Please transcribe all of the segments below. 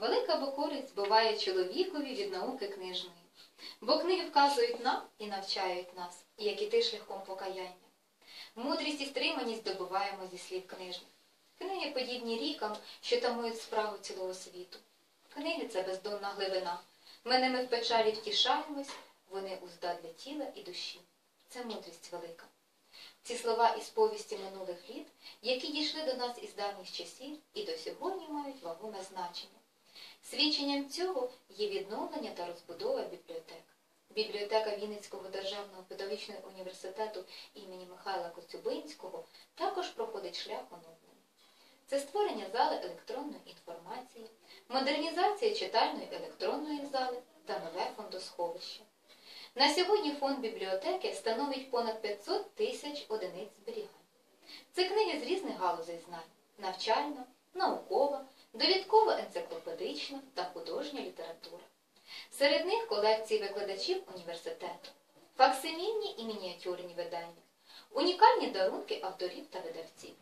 велика бо користь буває чоловікові від науки книжної. Бо книги вказують нам і навчають нас, як іти шляхом покаяння. Мудрість і стриманість добуваємо зі слів книжних. Книги подібні рікам, що тамують справу цілого світу. Книги це бездонна глибина. Ми ними в печалі втішаємось, вони узда для тіла і душі. Це мудрість велика. Ці слова із повісті минулих літ, які дійшли до нас із давніх часів і до сьогодні мають вагоме значення. Свідченням цього є відновлення та розбудова бібліотек. Бібліотека Вінницького державного педагогічного університету імені Михайла Коцюбинського також проходить шлях оновлення. Це створення зали електронної інформації, модернізація читальної електронної зали та нове фондосховище. На сьогодні фонд бібліотеки становить понад 500 тисяч одиниць зберігань. Це книги з різних галузей знань навчальна, наукова, довідково-енциклопедична та художня література. Серед них колекції викладачів університету, факсимільні і мініатюрні видання, унікальні дарунки авторів та видавців,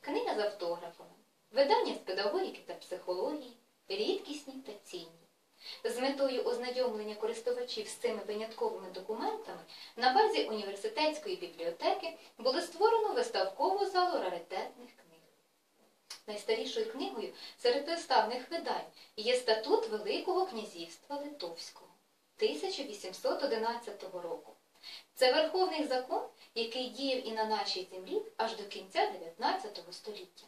книга з автографами, видання з педагогіки та психології, рідкісні та цінні. З метою ознайомлення користувачів з цими винятковими документами на базі університетської бібліотеки було створено виставкову залу раритетних. Найстарішою книгою серед виставних видань є статут Великого князівства Литовського 1811 року. Це верховний закон, який діяв і на нашій землі аж до кінця 19 століття.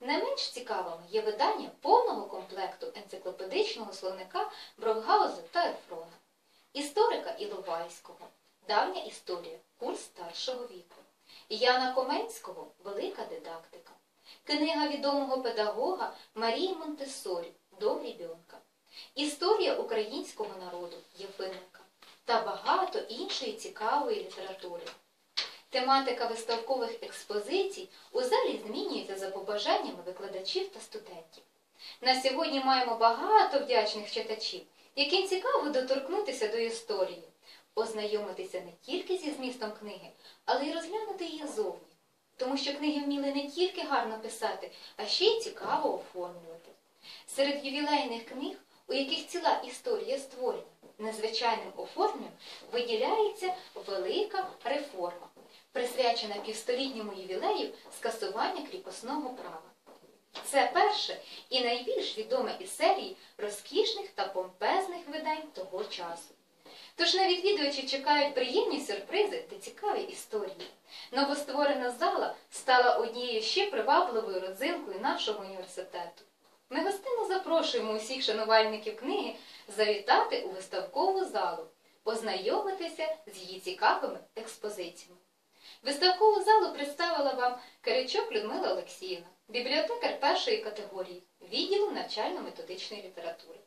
Не менш цікавими є видання повного комплекту енциклопедичного словника Бровгауза та Ефрона, історика Іловайського, давня історія, курс старшого віку, Яна Коменського Велика дидактика, книга відомого педагога Марії Монтесорі До рібенка, Історія українського народу Єфимика та багато іншої цікавої літератури. Тематика виставкових експозицій у залі змінюється за побажаннями викладачів та студентів. На сьогодні маємо багато вдячних читачів, яким цікаво доторкнутися до історії, ознайомитися не тільки зі змістом книги, але й розглянути її зовні. Тому що книги вміли не тільки гарно писати, а ще й цікаво оформлювати. Серед ювілейних книг, у яких ціла історія створена, незвичайним оформленням виділяється велика реформа присвячена півстолітньому ювілею скасування кріпосного права. Це перше і найбільш відоме із серії розкішних та помпезних видань того часу. Тож на відвідувачі чекають приємні сюрпризи та цікаві історії. Новостворена зала стала однією ще привабливою родзинкою нашого університету. Ми гостинно запрошуємо усіх шанувальників книги завітати у виставкову залу, познайомитися з її цікавими експозиціями. Виставкову залу представила вам Киричок Людмила Олексіївна, бібліотекар першої категорії, відділу навчально-методичної літератури.